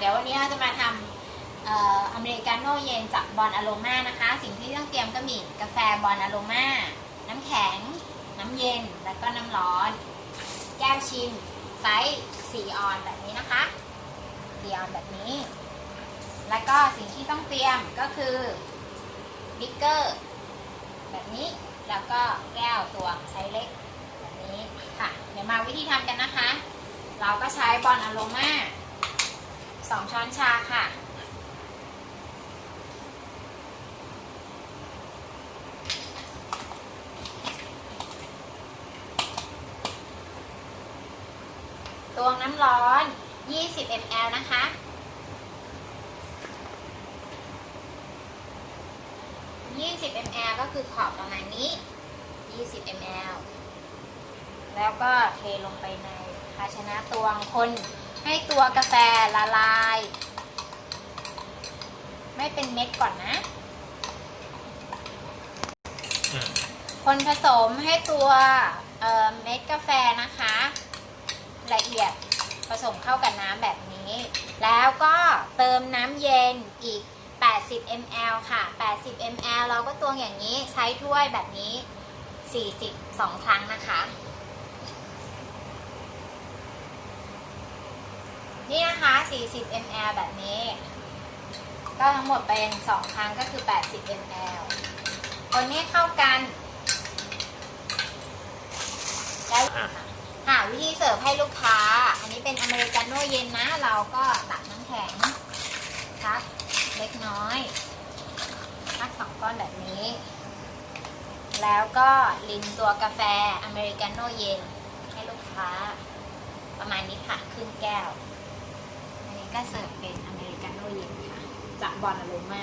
เดี๋ยววันนี้เราจะมาทำเอออเมริกาโน่เย็นจากบอลอโรมานะคะ สิ่งที่ต้องเตรียมก็มีกาแฟบอลอโรมาน้ำแข็ง น้ำเย็น แล้วก็น้ำร้อน แก้วชิมไซส์4ออนแบบนี้นะคะ4ออนแบบนี้ แล้วก็สิ่งที่ต้องเตรียมก็คือบิ๊กเกอร์แบบนี้ แล้วก็แก้วตัวไซส์เล็กแบบนี้ค่ะ เดี๋ยวมาวิธีทำกันนะคะ เราก็ใช้บอลอโรมา สองช้อนชาค่ะ ตวงน้ำร้อน 20 ml นะคะ20 ml ก็คือขอบประมาณนี้ 20 ml แล้วก็เทลงไปในภาชนะตวงคน ให้ตัวกาแฟละลาย ไม่เป็นเม็ดก่อนนะอืมคนผสมให้ตัวเอ่อเม็ดกาแฟนะคะ ละเอียดผสมเข้ากับน้ำแบบนี้ แล้วก็เติมน้ำเย็นอีก 80 ml ค่ะ 80 ml เราก็ตวงอย่างนี้ใช้ถ้วยแบบนี้42ครั้งนะคะ นี่นะคะ 40 ml แบบนี้ ก็ทั้งหมดเป็น 2 ครั้งก็คือ 80 ml คนนี้เข้ากัน แล้วอะหาวิธีเสิร์ฟให้ลูกค้า อันนี้เป็นอเมริกาโน่เย็นนะ เราก็ตักน้ำแข็งชักเล็กน้อยชักสองก้อนแบบนี้ แล้วก็ลินตัวกาแฟอเมริกาโน่เย็นให้ลูกค้า ประมาณนี้ค่ะครึ่งแก้วอันนี้ ก็เสิร์ฟเป็นอเมริกาโน่เย็นค่ะจากบอลอโรมา